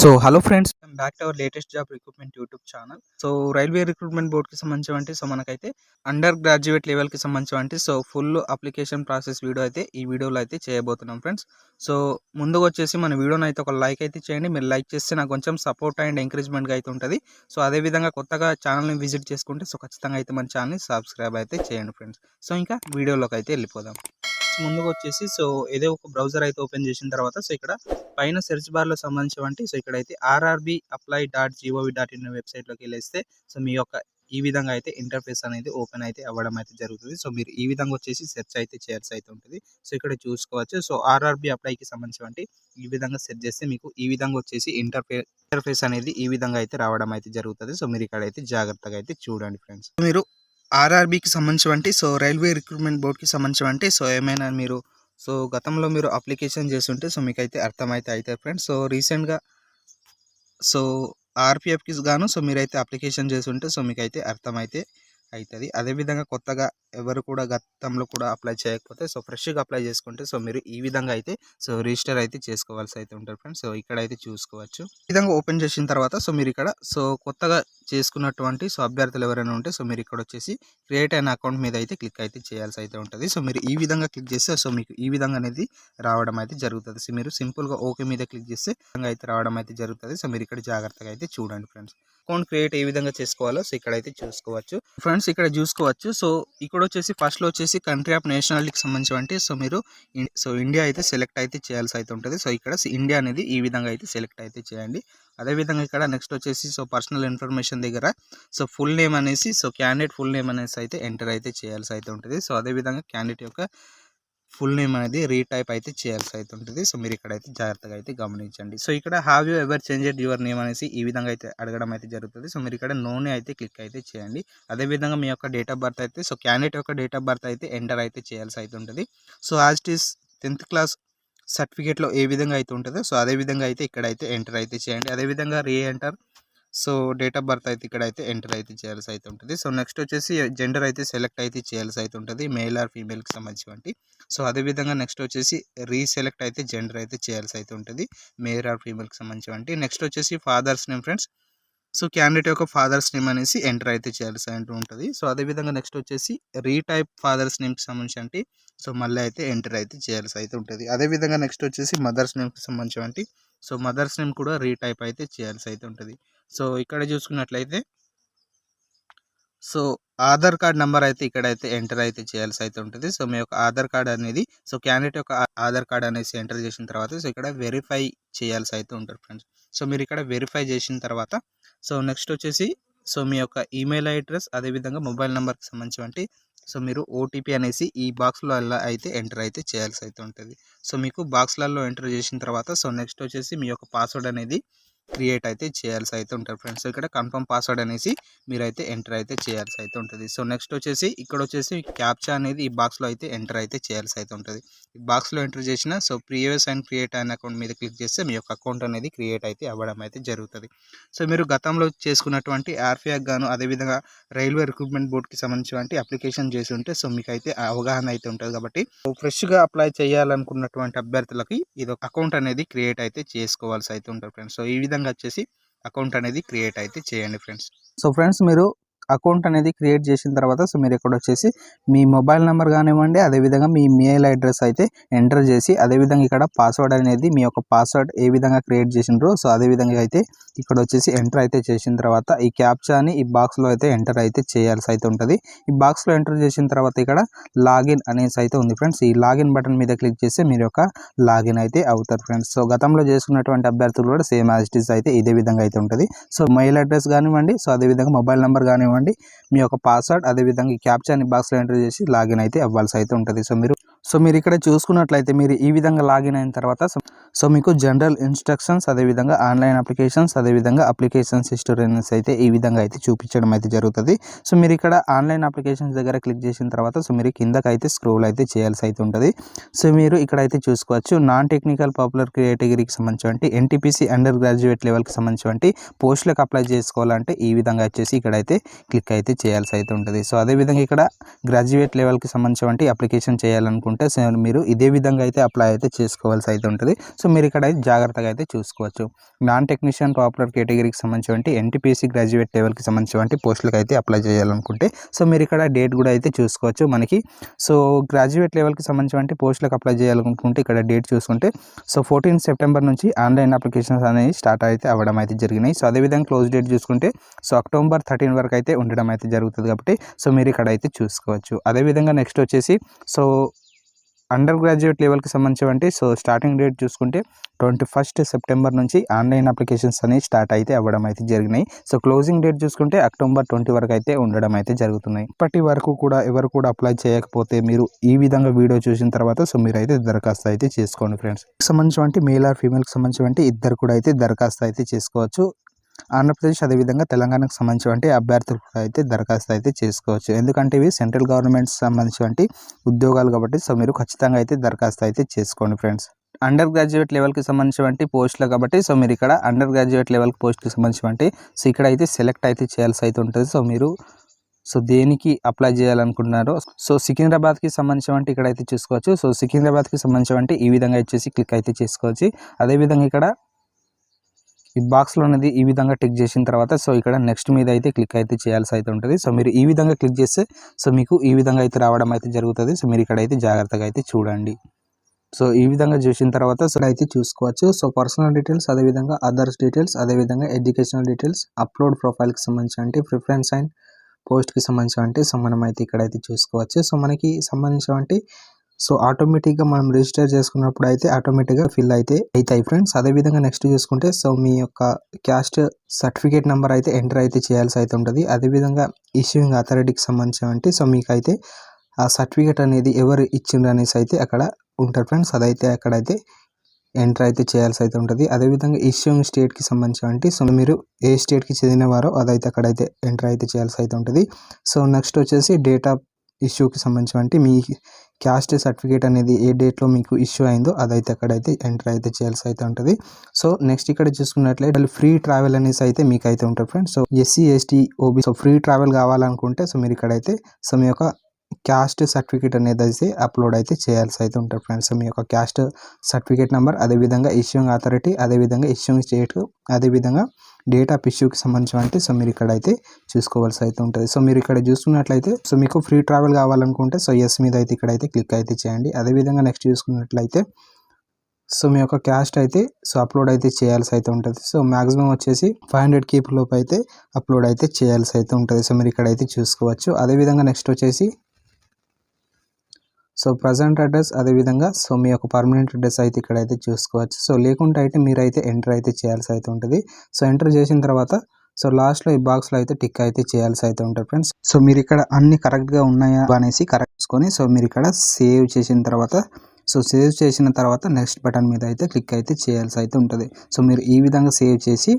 So hello friends back to our latest job recruitment YouTube channel so railway recruitment బోర్డ్కి సంబంధించి so మనకైతే under graduate లెవెల్కి సంబంధించి so full application process video అయితే ఈ వీడియోలో అయితే చేయబోతున్నాం ఫ్రెండ్స్ సో ముందుగా వచ్చేసి మన వీడియోని అయితే ఒక లైక్ అయితే చేయండి. మీరు లైక్ చేస్తే నాకు కొంచెం సపోర్ట్ అండ్ ఎంకరేజ్మెంట్గా అయితే ఉంటుంది. సో అదేవిధంగా కొత్తగా ఛానల్ని విజిట్ చేసుకుంటే సో ఖచ్చితంగా అయితే మన ఛానల్ని సబ్స్క్రైబ్ అయితే చేయండి ఫ్రెండ్స్ సో ఇంకా వీడియోలోకి అయితే వెళ్ళిపోదాం. ముందుగా వచ్చేసి సో ఏదో ఒక బ్రౌజర్ అయితే ఓపెన్ చేసిన తర్వాత సో ఇక్కడ పైన సెర్చ్ బార్లో సంబంధించి సో ఇక్కడైతే RRB apply dot GOV dot in వెబ్సైట్లోకి వెళ్ళేస్తే సో మీ యొక్క ఈ విధంగా అయితే ఇంటర్ఫేస్ అనేది ఓపెన్ అయితే అవ్వడం అయితే జరుగుతుంది. సో మీరు ఈ విధంగా వచ్చేసి సెర్చ్ అయితే చేయాల్సి అయితే ఉంటుంది. సో ఇక్కడ చూసుకోవచ్చు. సో ఆర్ఆర్బి అప్లైకి సంబంధించి ఈ విధంగా సెర్చ్ చేస్తే మీకు ఈ విధంగా వచ్చేసి ఇంటర్ఫే ఇంటర్ఫేస్ అనేది ఈ విధంగా అయితే రావడం అయితే జరుగుతుంది. సో మీరు ఇక్కడ అయితే జాగ్రత్తగా అయితే చూడండి ఫ్రెండ్స్. మీరు ఆర్ఆర్బీకి సంబంధించి సో రైల్వే రిక్రూట్మెంట్ బోర్డ్కి సంబంధించి సో ఏమైనా మీరు సో గతంలో మీరు అప్లికేషన్ చేస్తుంటే సో మీకైతే అర్థమైతే అవుతాయి ఫ్రెండ్స్. సో రీసెంట్గా సో ఆర్పిఎఫ్కి గాను సో మీరైతే అప్లికేషన్ చేస్తుంటే సో మీకైతే అర్థమైతే అవుతుంది అదేవిధంగా కొత్తగా ఎవరు కూడా గతంలో కూడా అప్లై చేయకపోతే సో ఫ్రెష్గా అప్లై చేసుకుంటే సో మీరు ఈ విధంగా అయితే సో రిజిస్టర్ అయితే చేసుకోవాల్సి అయితే ఉంటుంది ఫ్రెండ్స్. సో ఇక్కడ అయితే చూసుకోవచ్చు. ఈ విధంగా ఓపెన్ చేసిన తర్వాత సో మీరు ఇక్కడ సో కొత్తగా చేసుకున్నటువంటి సో అభ్యర్థులు ఎవరైనా ఉంటే సో మీరు ఇక్కడ వచ్చేసి క్రియేట్ అయిన అకౌంట్ మీద అయితే క్లిక్ అయితే చేయాల్సి అయితే ఉంటుంది. సో మీరు ఈ విధంగా క్లిక్ చేస్తే సో మీకు ఈ విధంగా అనేది రావడం అయితే జరుగుతుంది. సో మీరు సింపుల్గా ఓకే మీద క్లిక్ చేస్తే విధంగా అయితే రావడం అయితే జరుగుతుంది. సో మీరు ఇక్కడ జాగ్రత్తగా అయితే చూడండి ఫ్రెండ్స్. అకౌంట్ క్రియేట్ ఏ విధంగా చేసుకోవాలో సో ఇక్కడ అయితే చూసుకోవచ్చు. ఫ్రెండ్స్ ఇక్కడ చూసుకోవచ్చు. సో ఇక్కడ వచ్చేసి ఫస్ట్లో వచ్చేసి కంట్రీ ఆఫ్ నేషనాలిటీకి సంబంధించి సో మీరు సో ఇండియా అయితే సెలెక్ట్ అయితే చేయాల్సి అయితే ఉంటుంది. సో ఇక్కడ ఇండియా అనేది ఈ విధంగా అయితే సెలెక్ట్ అయితే చేయండి. అదేవిధంగా ఇక్కడ నెక్స్ట్ వచ్చేసి సో పర్సనల్ ఇన్ఫర్మేషన్ దగ్గర సో ఫుల్ నేమ్ అనేసి సో క్యాండిడేట్ ఫుల్ నేమ్ అనేసి అయితే ఎంటర్ అయితే చేయాల్సి అయితే ఉంటుంది. సో అదేవిధంగా క్యాండిడేట్ యొక్క ఫుల్ నేమ్ అనేది రీటైప్ అయితే చేయాల్సి అయితే ఉంటుంది. సో మీరు ఇక్కడైతే జాగ్రత్తగా అయితే గమనించండి. సో ఇక్కడ have you ever changed your name అనేసి ఈ విధంగా అయితే అడగడం అయితే జరుగుతుంది. సో మీరు ఇక్కడ నోనే అయితే క్లిక్ అయితే చేయండి. అదేవిధంగా మీ యొక్క డేట్ ఆఫ్ బర్త్ అయితే సో క్యాండిడేట్ యొక్క డేట్ ఆఫ్ బర్త్ అయితే ఎంటర్ అయితే చేయాల్సి అయితే ఉంటుంది. So as it is tenth class సర్టిఫికేట్లో ఏ విధంగా అయితే ఉంటుందో సో అదే విధంగా అయితే ఇక్కడ అయితే ఎంటర్ అయితే చేయండి. అదేవిధంగా reenter so date of birth అయితే ఇక్కడ అయితే ఎంటర్ అయితే చేయాల్సి అయితే ఉంటుంది. సో నెక్స్ట్ వచ్చేసి జెండర్ అయితే సెలెక్ట్ అయితే చేయాల్సి అయితే ఉంటుంది మేల్ ఆర్ ఫీమేల్కి సంబంధించి సో అదేవిధంగా నెక్స్ట్ వచ్చేసి రీసెలెక్ట్ అయితే జెండర్ అయితే చేయాల్సి అయితే ఉంటుంది మేల్ ఆర్ ఫీమేల్కి సంబంధించి నెక్స్ట్ వచ్చేసి father's name friends. So candidate యొక్క ఫాదర్స్ నేమ్ అనేసి ఎంటర్ అయితే చేయాల్సి అంటూ ఉంటుంది. సో అదేవిధంగా నెక్స్ట్ వచ్చేసి రీటైప్ ఫాదర్స్ నేమ్కి సంబంధించి సో మళ్ళీ అయితే ఎంటర్ అయితే చేయాల్సి అయితే ఉంటుంది. అదేవిధంగా నెక్స్ట్ వచ్చేసి మదర్స్ నేమ్కి సంబంధించి సో మదర్స్ నేమ్ కూడా రీటైప్ అయితే చేయాల్సి అయితే ఉంటుంది. సో ఇక్కడ చూసుకున్నట్లయితే సో ఆధార్ కార్డ్ నెంబర్ అయితే ఇక్కడైతే ఎంటర్ అయితే చేయాల్సి అయితే ఉంటుంది. సో మీ యొక్క ఆధార్ కార్డ్ అనేది సో క్యాండిడేట్ యొక్క ఆధార్ కార్డ్ అనేసి ఎంటర్ చేసిన తర్వాత సో ఇక్కడ వెరిఫై చేయాల్సి అయితే ఉంటుంది ఫ్రెండ్స్. సో మీరు ఇక్కడ వెరిఫై చేసిన తర్వాత సో నెక్స్ట్ వచ్చేసి సో మీ యొక్క ఈమెయిల్ అడ్రస్ అదేవిధంగా మొబైల్ నెంబర్కి సంబంధించి సో మీరు ఓటీపీ అనేసి ఈ బాక్స్లో అయితే ఎంటర్ అయితే చేయాల్సి అయితే ఉంటుంది. సో మీకు బాక్స్లలో ఎంటర్ చేసిన తర్వాత సో నెక్స్ట్ వచ్చేసి మీ యొక్క పాస్వర్డ్ అనేది క్రియేట్ అయితే చేయాల్సి అయితే ఉంటుంది ఫ్రెండ్స్. ఇక్కడ కన్ఫర్మ్ పాస్వర్డ్ అనేసి మీరైతే ఎంటర్ అయితే చేయాల్సి అయితే ఉంటుంది. సో నెక్స్ట్ వచ్చేసి ఇక్కడ వచ్చేసి క్యాప్చా అనేది ఈ బాక్స్లో అయితే ఎంటర్ అయితే చేయాల్సి అయితే ఉంటుంది. ఈ బాక్స్లో ఎంటర్ చేసిన సో ప్రీవియస్ అండ్ క్రియేట్ అయిన అకౌంట్ మీద క్లిక్ చేస్తే మీ యొక్క అకౌంట్ అనేది క్రియేట్ అయితే అవ్వడం అయితే జరుగుతుంది. సో మీరు గతంలో చేసుకున్నటువంటి ఆర్ఫియాక్ గాను అదేవిధంగా రైల్వే రిక్రూట్మెంట్ బోర్డ్కి సంబంధించినటువంటి అప్లికేషన్ చేసి ఉంటే సో మీకు అయితే అవగాహన అయితే ఉంటుంది కాబట్టి ఫ్రెష్గా అప్లై చేయాలనుకున్నటువంటి అభ్యర్థులకి ఇది అకౌంట్ అనేది క్రియేట్ అయితే చేసుకోవాల్సి అయితే ఉంటుంది ఫ్రెండ్స్. సో ఈ విధంగా వచ్చేసి అకౌంట్ అనేది క్రియేట్ అయితే చేయండి ఫ్రెండ్స్. సో ఫ్రెండ్స్ మీరు అకౌంట్ అనేది క్రియేట్ చేసిన తర్వాత సో మీరు ఇక్కడ వచ్చేసి మీ మొబైల్ నెంబర్ కానివ్వండి అదేవిధంగా మీ మెయిల్ అడ్రస్ అయితే ఎంటర్ చేసి అదేవిధంగా ఇక్కడ పాస్వర్డ్ అనేది మీ యొక్క పాస్వర్డ్ ఏ విధంగా క్రియేట్ చేసినారో సో అదేవిధంగా అయితే ఇక్కడ వచ్చేసి ఎంటర్ అయితే చేసిన తర్వాత ఈ క్యాప్చాని ఈ బాక్స్లో అయితే ఎంటర్ అయితే చేయాల్సి అయితే ఉంటుంది. ఈ బాక్స్లో ఎంటర్ చేసిన తర్వాత ఇక్కడ లాగిన్ అనేసి అయితే ఉంది ఫ్రెండ్స్ ఈ లాగిన్ బటన్ మీద క్లిక్ చేస్తే మీరు యొక్క లాగిన్ అయితే అవుతారు ఫ్రెండ్స్ సో గతంలో చేసుకున్నటువంటి అభ్యర్థులు కూడా సేమ్ యాజ్ ఇట్ ఈస్ అయితే ఇదే విధంగా అయితే ఉంటుంది. సో మెయిల్ అడ్రస్ కానివ్వండి సో అదేవిధంగా మొబైల్ నెంబర్ కానివ్వండి మీ యొక్క పాస్వర్డ్ అదేవిధంగా ఈ క్యాప్చాని బాక్స్లో ఎంటర్ చేసి లాగిన్ అయితే అవ్వాల్సి అయితే ఉంటుంది. సో మీరు సో మీరు ఇక్కడ చూసుకున్నట్లయితే మీరు ఈ విధంగా లాగిన్ అయిన తర్వాత సో మీకు జనరల్ ఇన్స్ట్రక్షన్స్ అదేవిధంగా ఆన్లైన్ అప్లికేషన్స్ అదేవిధంగా అప్లికేషన్స్ హిస్టరీస్ అయితే ఈ విధంగా అయితే చూపించడం అయితే జరుగుతుంది. సో మీరు ఇక్కడ ఆన్లైన్ అప్లికేషన్స్ దగ్గర క్లిక్ చేసిన తర్వాత సో మీరు కిందకైతే స్క్రోల్ అయితే చేయాల్సి అయితే ఉంటుంది. సో మీరు ఇక్కడ అయితే చూసుకోవచ్చు నాన్ టెక్నికల్ పాపులర్ కేటగిరీకి సంబంధించి ఎన్టీపీసీ అండర్ గ్రాడ్యుయేట్ లెవెల్కి సంబంధించి పోస్టులకు అప్లై చేసుకోవాలంటే ఈ విధంగా వచ్చేసి ఇక్కడైతే క్లిక్ అయితే చేయాల్సి అయితే ఉంటుంది. సో అదేవిధంగా ఇక్కడ గ్రాడ్యుయేట్ లెవెల్కి సంబంధించి అప్లికేషన్ చేయాలనుకుంటే సో మీరు ఇదే విధంగా అయితే అప్లై అయితే చేసుకోవాల్సి అయితే ఉంటుంది. సో మీరు ఇక్కడ అయితే జాగ్రత్తగా అయితే చూసుకోవచ్చు. నాన్ టెక్నీషియన్ పాపులర్ కేటగిరీకి సంబంధించి ఎన్టీపీసీ గ్రాడ్యుయేట్ లెవెల్కి సంబంధించి పోస్టులకు అయితే అప్లై చేయాలనుకుంటే సో మీరు ఇక్కడ డేట్ కూడా అయితే చూసుకోవచ్చు మనకి. సో గ్రాడ్యుయేట్ లెవెల్కి సంబంధించి పోస్టులకు అప్లై చేయాలనుకుంటే ఇక్కడ డేట్ చూసుకుంటే సో ఫోర్టీన్ సెప్టెంబర్ నుంచి ఆన్లైన్ అప్లికేషన్స్ అనేవి స్టార్ట్ అయితే అవ్వడం అయితే జరిగినాయి. సో అదేవిధంగా క్లోజ్ డేట్ చూసుకుంటే సో అక్టోబర్ థర్టీన్ వరకు అయితే ఉండడం అయితే జరుగుతుంది కాబట్టి సో మీరు ఇక్కడ అయితే చూసుకోవచ్చు. అదేవిధంగా నెక్స్ట్ వచ్చేసి సో అండర్ గ్రాడ్యుయేట్ లెవెల్కి సంబంధించి సో స్టార్టింగ్ డేట్ చూసుకుంటే ట్వంటీ ఫస్ట్ సెప్టెంబర్ నుంచి ఆన్లైన్ అప్లికేషన్స్ అనేవి స్టార్ట్ అయితే అవ్వడం అయితే జరిగినాయి. సో క్లోజింగ్ డేట్ చూసుకుంటే అక్టోబర్ ట్వంటీ వరకు అయితే ఉండడం అయితే జరుగుతున్నాయి. ఇప్పటి వరకు కూడా ఎవరు కూడా అప్లై చేయకపోతే మీరు ఈ విధంగా వీడియో చూసిన తర్వాత సో మీరు అయితే దరఖాస్తు అయితే చేసుకోండి ఫ్రెండ్స్. సంబంధించి మేల్ ఆర్ ఫీమేల్కి సంబంధించి ఇద్దరు కూడా అయితే దరఖాస్తు అయితే చేసుకోవచ్చు. ఆంధ్రప్రదేశ్ అదేవిధంగా తెలంగాణకు సంబంధించినటువంటి అభ్యర్థులు కూడా అయితే దరఖాస్తు అయితే చేసుకోవచ్చు. ఎందుకంటే ఇవి సెంట్రల్ గవర్నమెంట్ సంబంధించినటువంటి ఉద్యోగాలు కాబట్టి సో మీరు ఖచ్చితంగా అయితే దరఖాస్తు అయితే చేసుకోండి ఫ్రెండ్స్. అండర్ గ్రాడ్యుయేట్ లెవెల్కి సంబంధించినటువంటి పోస్టులు కాబట్టి సో మీరు ఇక్కడ అండర్ గ్రాడ్యుయేట్ లెవెల్ పోస్ట్కి సంబంధించినటువంటి సో ఇక్కడ అయితే సెలెక్ట్ అయితే చేయాల్సి అయితే ఉంటుంది. సో మీరు సో దేనికి అప్లై చేయాలనుకుంటున్నారో సో సికింద్రాబాద్కి సంబంధించినటువంటి ఇక్కడ అయితే చూసుకోవచ్చు. సో సికింద్రాబాద్కి సంబంధించినటువంటి ఈ విధంగా వచ్చేసి క్లిక్ అయితే చేసుకోవచ్చు. అదేవిధంగా ఇక్కడ ఈ బాక్స్లో అనేది ఈ విధంగా టిక్ చేసిన తర్వాత సో ఇక్కడ నెక్స్ట్ మీద అయితే క్లిక్ అయితే చేయాల్సి అయితే ఉంటుంది. సో మీరు ఈ విధంగా క్లిక్ చేస్తే సో మీకు ఈ విధంగా అయితే రావడం అయితే జరుగుతుంది. సో మీరు ఇక్కడ అయితే జాగ్రత్తగా అయితే చూడండి. సో ఈ విధంగా చూసిన తర్వాత సో అయితే చూసుకోవచ్చు. సో పర్సనల్ డీటెయిల్స్ అదేవిధంగా అదర్స్ డీటెయిల్స్ అదేవిధంగా ఎడ్యుకేషనల్ డీటెయిల్స్ అప్లోడ్ ప్రొఫైల్కి సంబంధించి అంటే ప్రిఫరెన్స్ అండ్ పోస్ట్కి సంబంధించి అంటే సో మనం అయితే ఇక్కడైతే చూసుకోవచ్చు. సో మనకి సంబంధించిన అంటే సో ఆటోమేటిక్గా మనం రిజిస్టర్ చేసుకున్నప్పుడు అయితే ఆటోమేటిక్గా ఫిల్ అయితే అవుతాయి ఫ్రెండ్స్. అదేవిధంగా నెక్స్ట్ చూసుకుంటే సో మీ యొక్క క్యాస్ట్ సర్టిఫికేట్ నెంబర్ అయితే ఎంటర్ అయితే చేయాల్సి అయితే ఉంటుంది. అదేవిధంగా ఇష్యూయింగ్ అథారిటీకి సంబంధించి సో మీకు అయితే ఆ సర్టిఫికేట్ అనేది ఎవరు ఇచ్చిండ్రు అనేసి అయితే అక్కడ ఉంటారు ఫ్రెండ్స్. అదైతే అక్కడైతే ఎంటర్ అయితే చేయాల్సి అయితే ఉంటుంది. అదేవిధంగా ఇష్యూయింగ్ స్టేట్కి సంబంధించి సో మీరు ఏ స్టేట్కి చెందినవారో అదైతే అక్కడైతే ఎంటర్ అయితే చేయాల్సి అయితే ఉంటుంది. సో నెక్స్ట్ వచ్చేసి డేట్ ఆఫ్ ఇష్యూకి సంబంధించి మీ క్యాస్ట్ సర్టిఫికేట్ అనేది ఏ డేట్లో మీకు ఇష్యూ అయిందో అదైతే అక్కడైతే ఎంటర్ అయితే చేయాల్సి అయితే ఉంటుంది. సో నెక్స్ట్ ఇక్కడ చూసుకున్నట్లయితే ఫ్రీ ట్రావెల్ అనేసి అయితే మీకు అయితే ఉంటుంది friends. So SC ST OB so free travel కావాలనుకుంటే సో మీరు ఇక్కడైతే సో మీ యొక్క క్యాస్ట్ సర్టిఫికేట్ అనేది అయితే అప్లోడ్ అయితే చేయాల్సి అయితే ఉంటుంది ఫ్రెండ్స్. మీ యొక్క క్యాస్ట్ సర్టిఫికేట్ నెంబర్ అదేవిధంగా ఇష్యూయింగ్ అథారిటీ అదేవిధంగా ఇష్యూయింగ్ స్టేట్ అదేవిధంగా డేట్ ఆఫ్ ఇష్యూకి సంబంధించి సో మీరు ఇక్కడ అయితే చూసుకోవాల్సి అయితే ఉంటుంది. సో మీరు ఇక్కడ చూసుకున్నట్లయితే సో మీకు ఫ్రీ ట్రావెల్ కావాలనుకుంటే సో ఎస్ మీద అయితే ఇక్కడ అయితే క్లిక్ అయితే చేయండి. అదేవిధంగా నెక్స్ట్ చూసుకున్నట్లయితే సో మీ యొక్క క్యాస్ట్ అయితే సో అప్లోడ్ అయితే చేయాల్సి అయితే ఉంటుంది. సో మ్యాక్సిమం వచ్చేసి ఫైవ్ హండ్రెడ్ కీప్ లోపు అయితే అప్లోడ్ అయితే చేయాల్సి అయితే ఉంటుంది. సో మీరు ఇక్కడ అయితే చూసుకోవచ్చు. అదేవిధంగా నెక్స్ట్ వచ్చేసి సో ప్రజెంట్ అడ్రస్ అదేవిధంగా సో మీ యొక్క పర్మనెంట్ అడ్రస్ అయితే ఇక్కడ అయితే చూసుకోవచ్చు. సో లేకుంటే అయితే మీరైతే ఎంటర్ అయితే చేయాల్సి అయితే ఉంటుంది. సో ఎంటర్ చేసిన తర్వాత సో లాస్ట్లో ఈ బాక్స్లో అయితే టిక్ అయితే చేయాల్సి అయితే ఉంటుంది ఫ్రెండ్స్ సో మీరు ఇక్కడ అన్ని కరెక్ట్గా ఉన్నాయా అనేసి కరెక్ట్ చేసుకొని సో మీరు ఇక్కడ సేవ్ చేసిన తర్వాత సో సేవ్ చేసిన తర్వాత నెక్స్ట్ బటన్ మీద అయితే క్లిక్ అయితే చేయాల్సి అయితే ఉంటుంది. సో మీరు ఈ విధంగా సేవ్ చేసి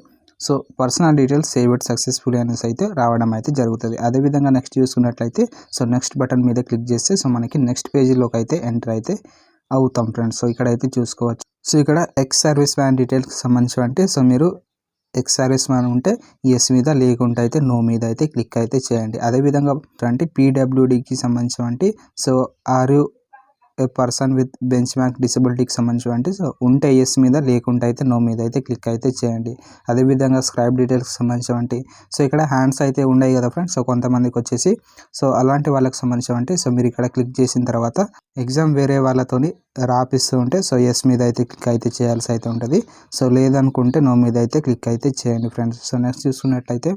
so personal details save it successful అనేసి అయితే రావడం అయితే జరుగుతుంది. అదేవిధంగా నెక్స్ట్ చూసుకున్నట్లయితే సో నెక్స్ట్ బటన్ మీద క్లిక్ చేస్తే సో మనకి నెక్స్ట్ పేజీలోకి అయితే ఎంటర్ అయితే అవుతాం ఫ్రెండ్స్. సో ఇక్కడైతే చూసుకోవచ్చు. సో ఇక్కడ ఎక్స్ సర్వీస్ మ్యాన్ డీటెయిల్స్కి సంబంధించి అంటే సో మీరు ఎక్స్ సర్వీస్ మ్యాన్ ఉంటే ఎస్ మీద లేకుంటే అయితే నో మీద అయితే క్లిక్ అయితే చేయండి. అదేవిధంగా అంటే పీడబ్ల్యూడీకి సంబంధించి so are you a person with benchmark డిసబిలిటీకి సంబంధించి సో ఉంటే ఎస్ మీద లేకుంటే అయితే నో మీద అయితే క్లిక్ అయితే చేయండి. అదేవిధంగా స్క్రైబ్ డీటెయిల్స్కి సంబంధించి సో ఇక్కడ హ్యాండ్స్ అయితే ఉన్నాయి కదా ఫ్రెండ్స్ సో కొంతమందికి వచ్చేసి సో అలాంటి వాళ్ళకి సంబంధించి సో మీరు ఇక్కడ క్లిక్ చేసిన తర్వాత ఎగ్జామ్ వేరే వాళ్ళతోని రాపిస్తూ ఉంటే సో ఎస్ మీద అయితే క్లిక్ అయితే చేయాల్సి అయితే ఉంటుంది. సో లేదనుకుంటే నో మీద అయితే క్లిక్ అయితే చేయండి ఫ్రెండ్స్ సో నెక్స్ట్ చూసుకున్నట్టయితే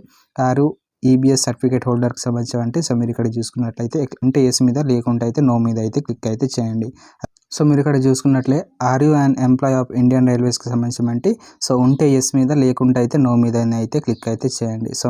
ఆరు ఈబీఎస్ సర్టిఫికేట్ హోల్డర్కి సంబంధించి అంటే సో మీరు ఇక్కడ చూసుకున్నట్లయితే ఉంటే ఎస్ మీద లేకుంటే అయితే నో మీద అయితే క్లిక్ అయితే చేయండి. సో మీరు ఇక్కడ చూసుకున్నట్లే are you and employ of Indian రైల్వేస్కి సంబంధించి అంటే సో ఉంటే ఎస్ మీద లేకుంటే అయితే నో మీద అయితే క్లిక్ అయితే చేయండి. సో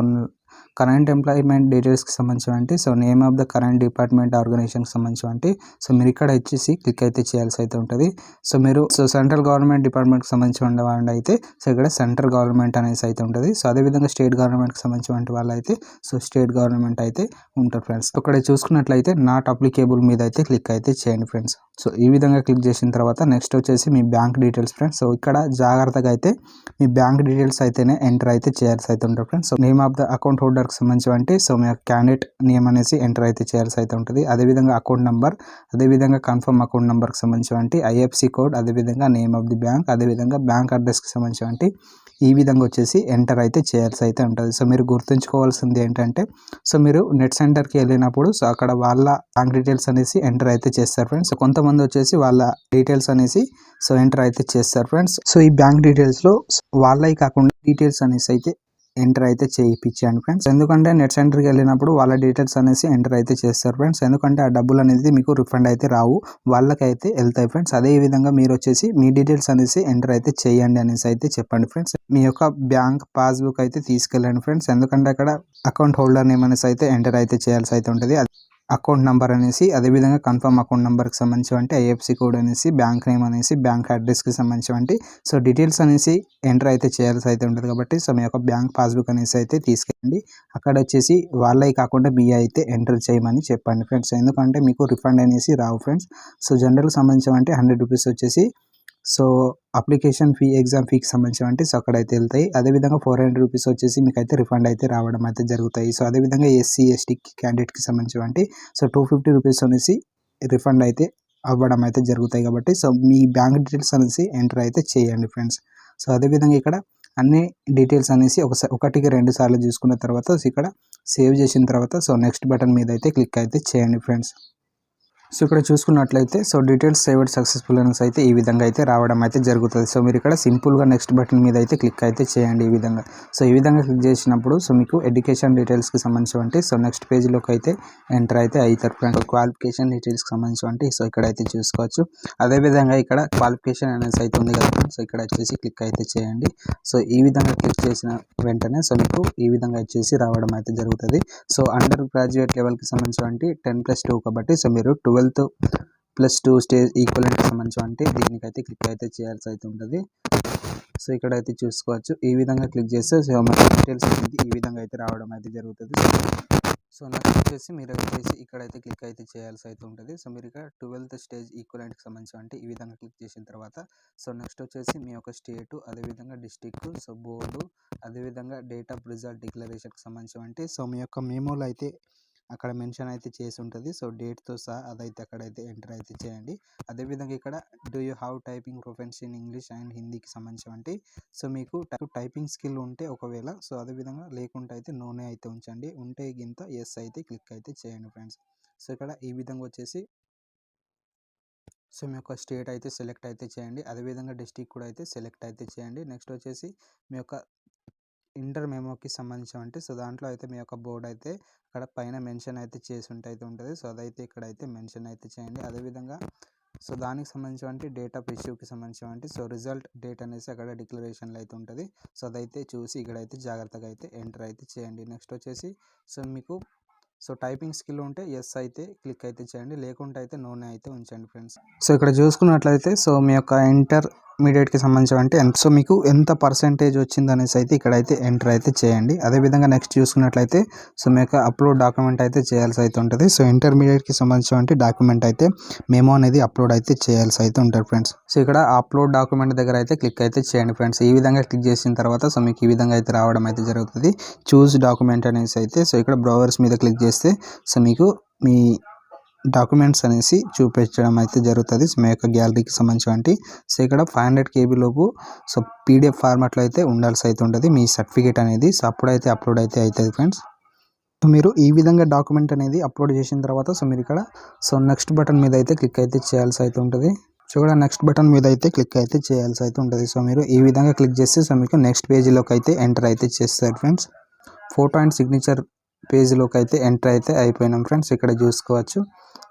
కరెంట్ ఎంప్లాయ్మెంట్ డీటెయిల్స్కి సంబంధించి అంటే so name of the current department ఆర్గనైజేషన్కి సంబంధించి అంటే సో మీరు ఇక్కడ వచ్చేసి క్లిక్ అయితే చేయాల్సి అయితే ఉంటుంది. సో మీరు సో సెంట్రల్ గవర్నమెంట్ డిపార్ట్మెంట్కి సంబంధించి ఉండేవాళ్ళు అయితే సో ఇక్కడ సెంట్రల్ గవర్నమెంట్ అనేసి అయితే ఉంటుంది. సో అదేవిధంగా స్టేట్ గవర్నమెంట్కి సంబంధించిన వాళ్ళు అయితే సో స్టేట్ గవర్నమెంట్ అయితే ఉంటారు ఫ్రెండ్స్ ఇక్కడ చూసుకున్నట్లయితే నాట్ అప్లికేబుల్ మీద అయితే క్లిక్ అయితే చేయండి ఫ్రెండ్స్ సో ఈ విధంగా క్లిక్ చేసిన తర్వాత నెక్స్ట్ వచ్చేసి మీ బ్యాంక్ డీటెయిల్స్ ఫ్రెండ్స్ సో ఇక్కడ జాగ్రత్తగా అయితే మీ బ్యాంక్ డీటెయిల్స్ అయితేనే ఎంటర్ అయితే చేయాల్సి అయితే ఉంటారు friends so name of the account holder నెంబర్కి సంబంధించి సో మీ క్యాండిడేట్ నేమ్ అనేసి ఎంటర్ అయితే చేయాల్సి అయితే ఉంటుంది. అదేవిధంగా అకౌంట్ నెంబర్ అదేవిధంగా కన్ఫర్మ్ అకౌంట్ నెంబర్కి సంబంధించి ఐఎఫ్సి కోడ్ అదేవిధంగా నేమ్ ఆఫ్ ది బ్యాంక్ అదేవిధంగా బ్యాంక్ అడ్రస్కి సంబంధించి ఈ విధంగా వచ్చేసి ఎంటర్ అయితే చేయాల్సి అయితే ఉంటుంది. సో మీరు గుర్తుంచుకోవాల్సింది ఏంటంటే సో మీరు నెట్ సెంటర్కి వెళ్ళినప్పుడు సో అక్కడ వాళ్ళ బ్యాంక్ డీటెయిల్స్ అనేసి ఎంటర్ అయితే చేస్తారు ఫ్రెండ్స్. సో కొంతమంది వచ్చేసి వాళ్ళ డీటెయిల్స్ అనేసి సో ఎంటర్ అయితే చేస్తారు ఫ్రెండ్స్. సో ఈ బ్యాంక్ డీటెయిల్స్లో వాళ్ళవి కాకుండా డీటెయిల్స్ అనేసి అయితే ఎంటర్ అయితే చేయించాను ఫ్రెండ్స్ ఎందుకంటే నెట్ సెంటర్కి వెళ్ళినప్పుడు వాళ్ళ డీటెయిల్స్ అనేసి ఎంటర్ అయితే చేస్తారు ఫ్రెండ్స్ ఎందుకంటే ఆ డబ్బులు అనేది మీకు రిఫండ్ అయితే రావు వాళ్ళకైతే వెళ్తాయి ఫ్రెండ్స్ అదే విధంగా మీరు వచ్చేసి మీ డీటెయిల్స్ అనేసి ఎంటర్ అయితే చేయండి అనేసి అయితే చెప్పండి ఫ్రెండ్స్ మీ యొక్క బ్యాంక్ పాస్బుక్ అయితే తీసుకెళ్ళండి ఫ్రెండ్స్ ఎందుకంటే అక్కడ అకౌంట్ హోల్డర్ నేమ్ అనేసి అయితే ఎంటర్ అయితే చేయాల్సి అయితే ఉంటుంది. అకౌంట్ నెంబర్ అనేసి అదేవిధంగా కన్ఫర్మ్ అకౌంట్ నెంబర్కి సంబంధించి ఐఎఫ్సి కోడ్ అనేసి బ్యాంక్ నేమ్ అనేసి బ్యాంక్ అడ్రస్కి సంబంధించి సో డీటెయిల్స్ అనేసి ఎంటర్ అయితే చేయాల్సి అయితే ఉంటుంది కాబట్టి సో మీ యొక్క బ్యాంక్ పాస్బుక్ అనేసి అయితే తీసుకెళ్ళండి. అక్కడ వచ్చేసి వాళ్ళవి కాకుండా మీ అయితే ఎంటర్ చేయమని చెప్పండి ఫ్రెండ్స్. ఎందుకంటే మీకు రిఫండ్ అనేసి రావు ఫ్రెండ్స్. సో జనరల్ సంబంధించి అంటే హండ్రెడ్ రూపీస్ వచ్చేసి సో అప్లికేషన్ ఫీ ఎగ్జామ్ ఫీకి సంబంధించిన అంటే సో అక్కడైతే వెళ్తాయి. అదేవిధంగా ఫోర్ హండ్రెడ్ రూపీస్ వచ్చేసి మీకు అయితే రిఫండ్ అయితే రావడం అయితే జరుగుతాయి. సో అదేవిధంగా ఎస్సీ ఎస్టీ క్యాండిడేట్కి సంబంధించిన అంటే సో టూ ఫిఫ్టీ రూపీస్ అనేసి రిఫండ్ అయితే అవ్వడం అయితే జరుగుతాయి కాబట్టి సో మీ బ్యాంక్ డీటెయిల్స్ అనేసి ఎంటర్ అయితే చేయండి ఫ్రెండ్స్. సో అదేవిధంగా ఇక్కడ అన్ని డీటెయిల్స్ అనేసి ఒకసారి ఒకటికి రెండు సార్లు చూసుకున్న తర్వాత ఇక్కడ సేవ్ చేసిన తర్వాత సో నెక్స్ట్ బటన్ మీద అయితే క్లిక్ అయితే చేయండి ఫ్రెండ్స్. సో ఇక్కడ చూసుకున్నట్లయితే సో డీటెయిల్స్ సేవ్డ్ సక్సెస్ఫుల్ అనేసి అయితే ఈ విధంగా అయితే రావడం అయితే జరుగుతుంది. సో మీరు ఇక్కడ సింపుల్గా నెక్స్ట్ బటన్ మీద అయితే క్లిక్ అయితే చేయండి ఈ విధంగా. సో ఈ విధంగా క్లిక్ చేసినప్పుడు సో మీకు ఎడ్యుకేషన్ డీటెయిల్స్కి సంబంధించి సో నెక్స్ట్ పేజ్లోకి అయితే ఎంటర్ అయితే అవుతారు ఫ్రెండ్ క్వాలిఫికేషన్ డీటెయిల్స్కి సంబంధించి సో ఇక్కడ అయితే చూసుకోవచ్చు. అదేవిధంగా ఇక్కడ క్వాలిఫికేషన్ అనేసి అయితే ఉంది కదా సో ఇక్కడ వచ్చేసి క్లిక్ అయితే చేయండి. సో ఈ విధంగా క్లిక్ చేసిన వెంటనే సో మీకు ఈ విధంగా వచ్చేసి రావడం అయితే జరుగుతుంది. సో అండర్ గ్రాడ్యుయేట్ లెవెల్కి సంబంధించి టెన్ ప్లస్ టూ కాబట్టి సో మీరు twelfth plus two stage equivalent సంబంధించి అంటే దీనికైతే క్లిక్ అయితే చేయాల్సి అయితే ఉంటుంది. సో ఇక్కడ అయితే చూసుకోవచ్చు. ఈ విధంగా క్లిక్ చేస్తే సో మన డీటెయిల్స్ అనేది ఈ విధంగా అయితే రావడం అయితే జరుగుతుంది. సో నెక్స్ట్ వచ్చేసి మీరు వచ్చేసి ఇక్కడైతే క్లిక్ అయితే చేయాల్సి అయితే ఉంటుంది. సో మీరు ఇక్కడ ట్వెల్త్ స్టేజ్ ఈక్వలెంట్కి సంబంధించి అంటే ఈ విధంగా క్లిక్ చేసిన తర్వాత సో నెక్స్ట్ వచ్చేసి మీ యొక్క స్టేటు అదేవిధంగా డిస్టిక్ సో బోర్డు అదేవిధంగా డేట్ ఆఫ్ రిజల్ట్ డిక్లరేషన్కి సంబంధించి అంటే సో మీ యొక్క మెమోలో అయితే అక్కడ మెన్షన్ అయితే చేసి ఉంటుంది. సో డేట్తో సహా అదైతే అక్కడైతే ఎంటర్ అయితే చేయండి. అదేవిధంగా ఇక్కడ do you have typing proficiency in English and హిందీకి సంబంధించి సో మీకు టైపింగ్ స్కిల్ ఉంటే ఒకవేళ సో అదేవిధంగా లేకుంటే అయితే నోనే అయితే ఉంచండి. ఉంటే గింత ఎస్ అయితే క్లిక్ అయితే చేయండి ఫ్రెండ్స్. సో ఇక్కడ ఈ విధంగా వచ్చేసి సో మీ యొక్క స్టేట్ అయితే సెలెక్ట్ అయితే చేయండి. అదేవిధంగా డిస్టిక్ కూడా అయితే సెలెక్ట్ అయితే చేయండి. నెక్స్ట్ వచ్చేసి మీ యొక్క ఇంటర్ మెమోకి సంబంధించి అంటే సో దాంట్లో అయితే మీ యొక్క బోర్డ్ అయితే అక్కడ పైన మెన్షన్ అయితే చేసి ఉంటే అయితే ఉంటుంది. సో అదైతే ఇక్కడైతే మెన్షన్ అయితే చేయండి. అదేవిధంగా సో దానికి సంబంధించి అంటే డేట్ ఆఫ్ ఇష్యూకి సంబంధించి సో రిజల్ట్ డేట్ అనేసి అక్కడ డిక్లరేషన్లో అయితే ఉంటుంది. సో అదైతే చూసి ఇక్కడైతే జాగ్రత్తగా అయితే ఎంటర్ అయితే చేయండి. నెక్స్ట్ వచ్చేసి సో మీకు సో టైపింగ్ స్కిల్ ఉంటే ఎస్ అయితే క్లిక్ అయితే చేయండి లేకుంటే అయితే నోనే అయితే ఉంచండి ఫ్రెండ్స్ సో ఇక్కడ చూసుకున్నట్లయితే సో మీ యొక్క ఇంటర్ మీడియట్కి సంబంధించి అంటే ఎంత సో మీకు ఎంత పర్సెంటేజ్ వచ్చింది అనేసి అయితే ఇక్కడైతే ఎంటర్ అయితే చేయండి. అదేవిధంగా నెక్స్ట్ చూసుకున్నట్లయితే సో మీ యొక్క అప్లోడ్ డాక్యుమెంట్ అయితే చేయాల్సి అయితే ఉంటుంది. సో ఇంటర్మీడియట్కి సంబంధించి డాక్యుమెంట్ అయితే మేము అనేది అప్లోడ్ అయితే చేయాల్సి అయితే ఉంటుంది ఫ్రెండ్స్ సో ఇక్కడ అప్లోడ్ డాక్యుమెంట్ దగ్గర అయితే క్లిక్ అయితే చేయండి ఫ్రెండ్స్ ఈ విధంగా క్లిక్ చేసిన తర్వాత సో మీకు ఈ విధంగా అయితే రావడం అయితే జరుగుతుంది. చూస్ డాక్యుమెంట్ అనేసి అయితే సో ఇక్కడ బ్రౌవర్స్ మీద క్లిక్ చేస్తే సో మీకు మీ డాక్యుమెంట్స్ అనేసి చూపించడం అయితే జరుగుతుంది. సో మీ యొక్క గ్యాలరీకి సంబంధించి సో ఇక్కడ ఫైవ్ హండ్రెడ్ కేబీ లోపు సో పీడిఎఫ్ ఫార్మాట్లో అయితే ఉండాల్సి అయితే ఉంటుంది. మీ సర్టిఫికేట్ అనేది సో అప్పుడైతే అప్లోడ్ అయితే అవుతుంది ఫ్రెండ్స్. సో మీరు ఈ విధంగా డాక్యుమెంట్ అనేది అప్లోడ్ చేసిన తర్వాత సో మీరు ఇక్కడ సో నెక్స్ట్ బటన్ మీద అయితే క్లిక్ అయితే చేయాల్సి అయితే ఉంటుంది. సో ఇక్కడ నెక్స్ట్ బటన్ మీద అయితే క్లిక్ అయితే చేయాల్సి అయితే ఉంటుంది. సో మీరు ఈ విధంగా క్లిక్ చేస్తే సో మీకు నెక్స్ట్ పేజీలోకి అయితే ఎంటర్ అయితే చేస్తారు ఫ్రెండ్స్. ఫోటో అండ్ సిగ్నేచర్ పేజీలోకి అయితే ఎంటర్ అయితే అయిపోయినాం ఫ్రెండ్స్ ఇక్కడ చూసుకోవచ్చు.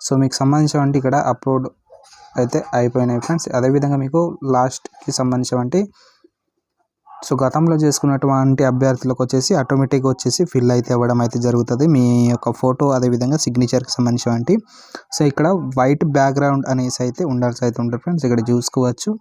సో మీకు సంబంధించినటువంటి ఇక్కడ అప్లోడ్ అయితే అయిపోయినాయి ఫ్రెండ్స్. అదేవిధంగా మీకు లాస్ట్కి సంబంధించినటువంటి సో గతంలో చేసుకున్నటువంటి అభ్యర్థులకు వచ్చేసి ఆటోమేటిక్గా వచ్చేసి ఫిల్ అయితే అవ్వడం అయితే జరుగుతుంది. మీ యొక్క ఫోటో అదేవిధంగా సిగ్నేచర్కి సంబంధించినటువంటి సో ఇక్కడ వైట్ బ్యాక్గ్రౌండ్ అనేసి అయితే ఉండాల్సి అయితే ఉంటుంది ఫ్రెండ్స్ ఇక్కడ చూసుకోవచ్చు.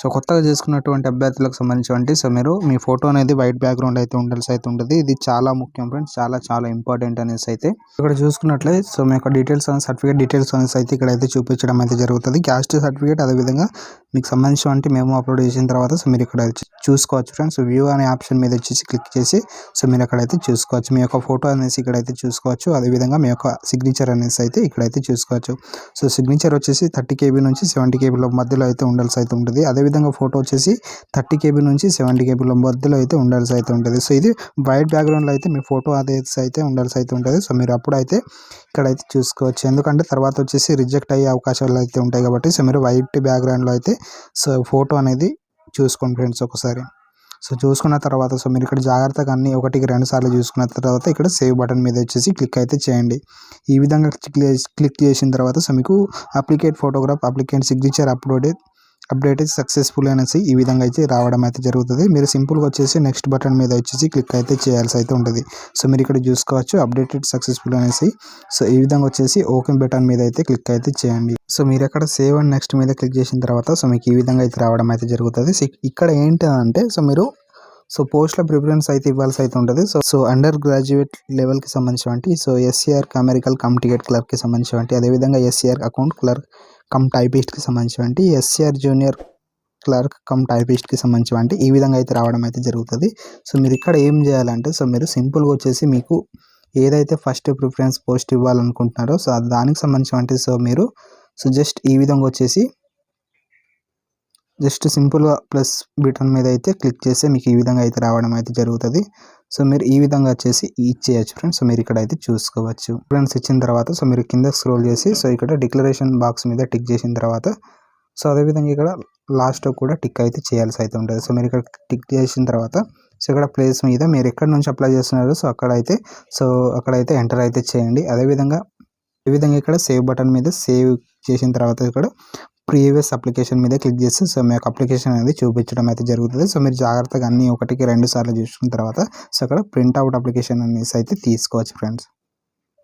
సో కొత్తగా చేసుకున్నటువంటి అభ్యర్థులకు సంబంధించి సో మీరు మీ ఫోటో అనేది వైట్ బ్యాక్గ్రౌండ్ అయితే ఉండాల్సి అయితే ఉంటుంది. ఇది చాలా ముఖ్యం ఫ్రెండ్స్ చాలా చాలా ఇంపార్టెంట్ అనేసి అయితే. ఇక్కడ చూసుకున్నట్లయితే సో మీ యొక్క డీటెయిల్స్ సర్టిఫికేట్ డీటెయిల్స్ అనేసి అయితే ఇక్కడ అయితే చూపించడం అయితే జరుగుతుంది. క్యాస్ట్ సర్టిఫికేట్ అదేవిధంగా మీకు సంబంధించినటువంటి మేము అప్లోడ్ చేసిన తర్వాత సో మీరు ఇక్కడ చూసుకోవచ్చు ఫ్రెండ్స్ వ్యూ అనే ఆప్షన్ మీద వచ్చేసి క్లిక్ చేసి సో మీరు అక్కడైతే చూసుకోవచ్చు. మీ యొక్క ఫోటో అనేసి ఇక్కడైతే చూసుకోవచ్చు. అదేవిధంగా మీ యొక్క సిగ్నేచర్ అనేసి అయితే ఇక్కడైతే చూసుకోవచ్చు. సో సిగ్నేచర్ వచ్చేసి థర్టీ కేబీ నుంచి సెవెంటీ కేబీల మధ్యలో అయితే ఉండాల్సి అయితే ఉంటుంది. అదేవిధంగా ఫోటో వచ్చేసి థర్టీ కేబీ నుంచి సెవెంటీ కేబీల మధ్యలో అయితే ఉండాల్సి అయితే ఉంటుంది. సో ఇది వైట్ బ్యాక్గ్రౌండ్లో అయితే మీ ఫోటో అదే అయితే ఉండాల్సి అయితే ఉంటుంది. సో మీరు అప్పుడైతే ఇక్కడైతే చూసుకోవచ్చు. ఎందుకంటే తర్వాత వచ్చేసి రిజెక్ట్ అయ్యే అవకాశాలు అయితే ఉంటాయి కాబట్టి సో మీరు వైట్ బ్యాక్గ్రౌండ్లో అయితే సో ఫోటో అనేది చూసుకోండి ఫ్రెండ్స్ ఒకసారి. సో చూసుకున్న తర్వాత సో మీరు ఇక్కడ జాగ్రత్తగా అన్ని ఒకటికి రెండు సార్లు చూసుకున్న తర్వాత ఇక్కడ సేవ్ బటన్ మీద వచ్చేసి క్లిక్ అయితే చేయండి. ఈ విధంగా క్లిక్ క్లిక్ చేసిన తర్వాత సో మీకు applicant photograph applicant signature uploaded update successful అనేసి ఈ విధంగా అయితే రావడం అయితే జరుగుతుంది. మీరు సింపుల్గా వచ్చేసి నెక్స్ట్ బటన్ మీద వచ్చేసి క్లిక్ అయితే చేయాల్సి అయితే ఉంటుంది. సో మీరు ఇక్కడ చూసుకోవచ్చు అప్డేటెడ్ సక్సెస్ఫుల్ అనేసి. సో ఈ విధంగా వచ్చేసి ఓకే బటన్ మీద అయితే క్లిక్ అయితే చేయండి. సో మీరు అక్కడ సేవ్ అండ్ నెక్స్ట్ మీద క్లిక్ చేసిన తర్వాత సో మీకు ఈ విధంగా అయితే రావడం అయితే జరుగుతుంది. సో ఇక్కడ ఏంటి అంటే సో మీరు సో పోస్ట్లో ప్రిఫరెన్స్ అయితే ఇవ్వాల్సి అయితే ఉంటుంది. సో సో అండర్ గ్రాడ్యుయేట్ లెవెల్కి సంబంధించినటువంటి so SCR commercial cum ticket క్లర్క్కి సంబంధించినటువంటి అదేవిధంగా ఎస్సీఆర్ అకౌంట్ క్లర్క్ కమ్ టైపిస్ట్కి సంబంధించినటువంటి ఎస్సీఆర్ జూనియర్ క్లర్క్ కమ్ టైపిస్ట్కి సంబంధించినటువంటి ఈ విధంగా అయితే రావడం అయితే జరుగుతుంది. సో మీరు ఇక్కడ ఏం చేయాలంటే సో మీరు సింపుల్గా వచ్చేసి మీకు ఏదైతే ఫస్ట్ ప్రిఫరెన్స్ పోస్ట్ ఇవ్వాలనుకుంటున్నారో సో దానికి సంబంధించినటువంటి సో మీరు సో జస్ట్ ఈ విధంగా వచ్చేసి జస్ట్ సింపుల్గా ప్లస్ బటన్ మీద అయితే క్లిక్ చేస్తే మీకు ఈ విధంగా అయితే రావడం అయితే జరుగుతుంది. సో మీరు ఈ విధంగా వచ్చేసి ఇచ్చేయచ్చు ఫ్రెండ్స్ సో మీరు ఇక్కడ అయితే చూసుకోవచ్చు. ఫ్రెండ్స్ ఇచ్చిన తర్వాత సో మీరు కింద స్క్రోల్ చేసి సో ఇక్కడ డిక్లరేషన్ బాక్స్ మీద టిక్ చేసిన తర్వాత సో అదేవిధంగా ఇక్కడ లాస్ట్లో కూడా టిక్ అయితే చేయాల్సి అయితే ఉంటుంది. సో మీరు ఇక్కడ టిక్ చేసిన తర్వాత సో ఇక్కడ ప్లేస్ మీద మీరు ఎక్కడి నుంచి అప్లై చేస్తున్నారో సో అక్కడ అయితే సో అక్కడైతే ఎంటర్ అయితే చేయండి. అదేవిధంగా ఈ విధంగా ఇక్కడ సేవ్ బటన్ మీద సేవ్ చేసిన తర్వాత ఇక్కడ ప్రీవియస్ అప్లికేషన్ మీద క్లిక్ చేస్తే సో మీ యొక్క అప్లికేషన్ అనేది చూపించడం అయితే జరుగుతుంది. సో మీరు జాగ్రత్తగా అన్ని ఒకటికి రెండు సార్లు చూసుకున్న తర్వాత సో అక్కడ ప్రింట్అవుట్ అప్లికేషన్ అనేసి అయితే తీసుకోవచ్చు ఫ్రెండ్స్.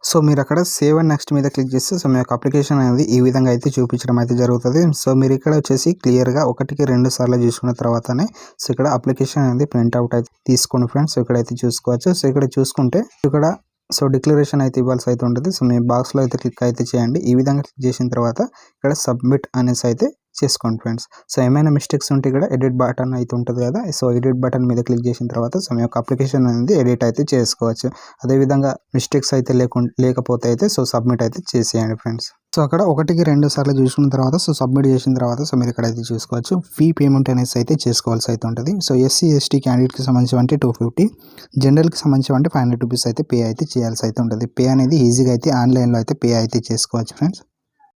సో మీరు అక్కడ సేవ్ అండ్ నెక్స్ట్ మీద క్లిక్ చేస్తే సో మీ యొక్క అప్లికేషన్ అనేది ఈ విధంగా అయితే చూపించడం అయితే జరుగుతుంది. సో మీరు ఇక్కడ వచ్చేసి క్లియర్గా ఒకటికి రెండు సార్లు చూసుకున్న తర్వాతనే సో ఇక్కడ అప్లికేషన్ అనేది ప్రింట్అవుట్ అయితే తీసుకోండి ఫ్రెండ్స్. సో ఇక్కడైతే చూసుకోవచ్చు. సో ఇక్కడ చూసుకుంటే ఇక్కడ సో డిక్లరేషన్ అయితే ఇవ్వాల్సి అయితే ఉంటుంది. సో మీ బాక్స్లో అయితే క్లిక్ అయితే చేయండి. ఈ విధంగా క్లిక్ చేసిన తర్వాత ఇక్కడ సబ్మిట్ అనేసి అయితే చేసుకోండి ఫ్రెండ్స్. సో ఏమైనా మిస్టేక్స్ ఉంటే ఇక్కడ ఎడిట్ బటన్ అయితే ఉంటుంది కదా సో ఎడిట్ బటన్ మీద క్లిక్ చేసిన తర్వాత సో మీ యొక్క అప్లికేషన్ అనేది ఎడిట్ అయితే చేసుకోవచ్చు. అదేవిధంగా మిస్టేక్స్ అయితే లేకుండా లేకపోతే అయితే సో సబ్మిట్ అయితే చేసేయండి ఫ్రెండ్స్. సో అక్కడ ఒకటికి రెండు సార్లు చూసుకున్న తర్వాత సో సబ్మిట్ చేసిన తర్వాత సో మీరు ఇక్కడ అయితే చూసుకోవచ్చు. ఫీ పేమెంట్ అనేసి అయితే చేసుకోవాల్సి అయితే ఉంటుంది. సో ఎస్సీ ఎస్టీ క్యాండిడేట్కి సంబంధించి అంటే టూ ఫిఫ్టీ జనరల్కి సంబంధించి అంటే ఫైవ్ హండ్రెడ్ రూపీస్ అయితే పే అయితే చేయాల్సి అయితే ఉంటుంది. పే అనేది ఈజీగా అయితే ఆన్లైన్లో అయితే పే అయితే చేసుకోవచ్చు ఫ్రెండ్స్